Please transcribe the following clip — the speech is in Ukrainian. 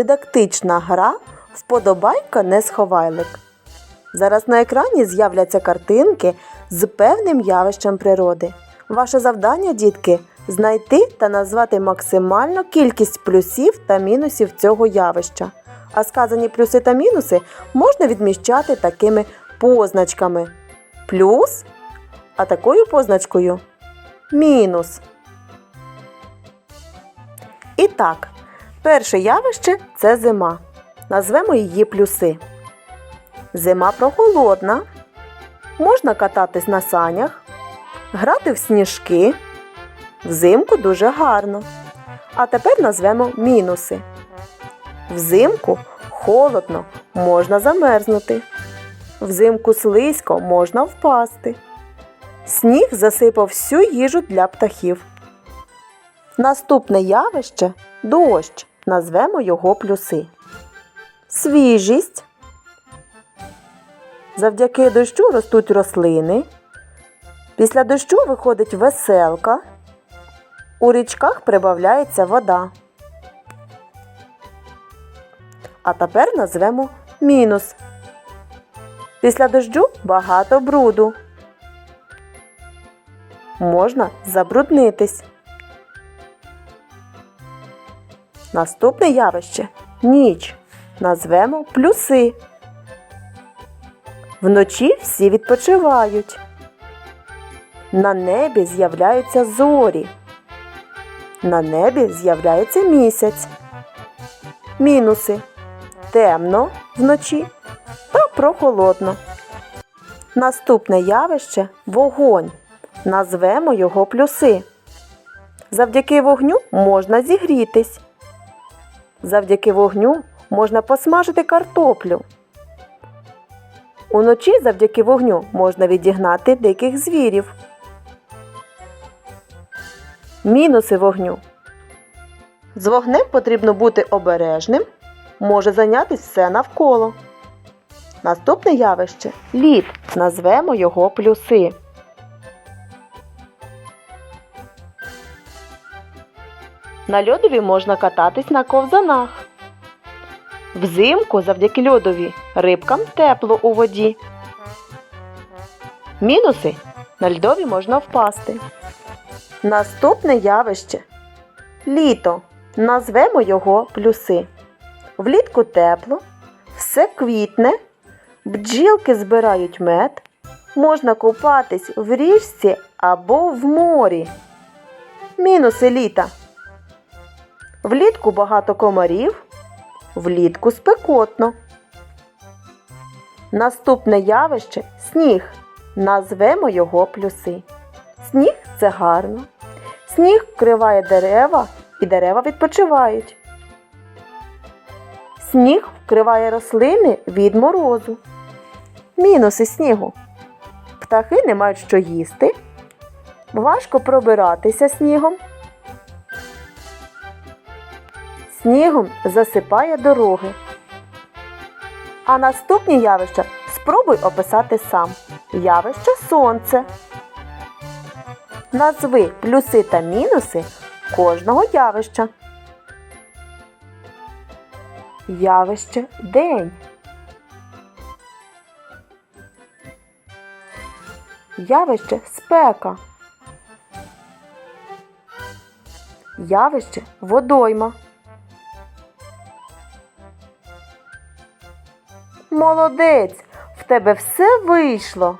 дидактична гра Вподобайка не сховайлик. Зараз на екрані з'являться картинки з певним явищем природи. Ваше завдання, дітки, знайти та назвати максимальну кількість плюсів та мінусів цього явища. А сказані плюси та мінуси можна відміщати такими позначками. Плюс, а такою позначкою мінус. І так, перше явище це зима. Назвемо її плюси. Зима прохолодна. Можна кататись на санях, грати в сніжки. Взимку дуже гарно. А тепер назвемо мінуси. Взимку холодно, можна замерзнути. Взимку слизько можна впасти. Сніг засипав всю їжу для птахів. Наступне явище дощ. Назвемо його плюси. Свіжість. Завдяки дощу ростуть рослини. Після дощу виходить веселка. У річках прибавляється вода. А тепер назвемо мінус. Після дощу багато бруду. Можна забруднитись. Наступне явище ніч. Назвемо плюси. Вночі всі відпочивають. На небі з'являються зорі. На небі з'являється місяць. Мінуси. Темно вночі та прохолодно. Наступне явище вогонь. Назвемо його плюси. Завдяки вогню можна зігрітись. Завдяки вогню можна посмажити картоплю. Уночі завдяки вогню можна відігнати диких звірів. Мінуси вогню. З вогнем потрібно бути обережним, може зайнятися все навколо. Наступне явище лід. Назвемо його плюси. На льодові можна кататись на ковзанах. Взимку завдяки льодові рибкам тепло у воді. Мінуси на льдові можна впасти. Наступне явище літо. Назвемо його плюси. Влітку тепло, все квітне, бджілки збирають мед, можна купатись в річці або в морі. Мінуси літа. Влітку багато комарів, влітку спекотно. Наступне явище сніг. Назвемо його плюси. Сніг це гарно. Сніг вкриває дерева і дерева відпочивають. Сніг вкриває рослини від морозу. Мінуси снігу. Птахи не мають що їсти. Важко пробиратися снігом. Снігом засипає дороги. А наступні явища спробуй описати сам. Явище сонце. Назви плюси та мінуси кожного явища. Явище день. Явище спека. Явище водойма. Молодець! В тебе все вийшло.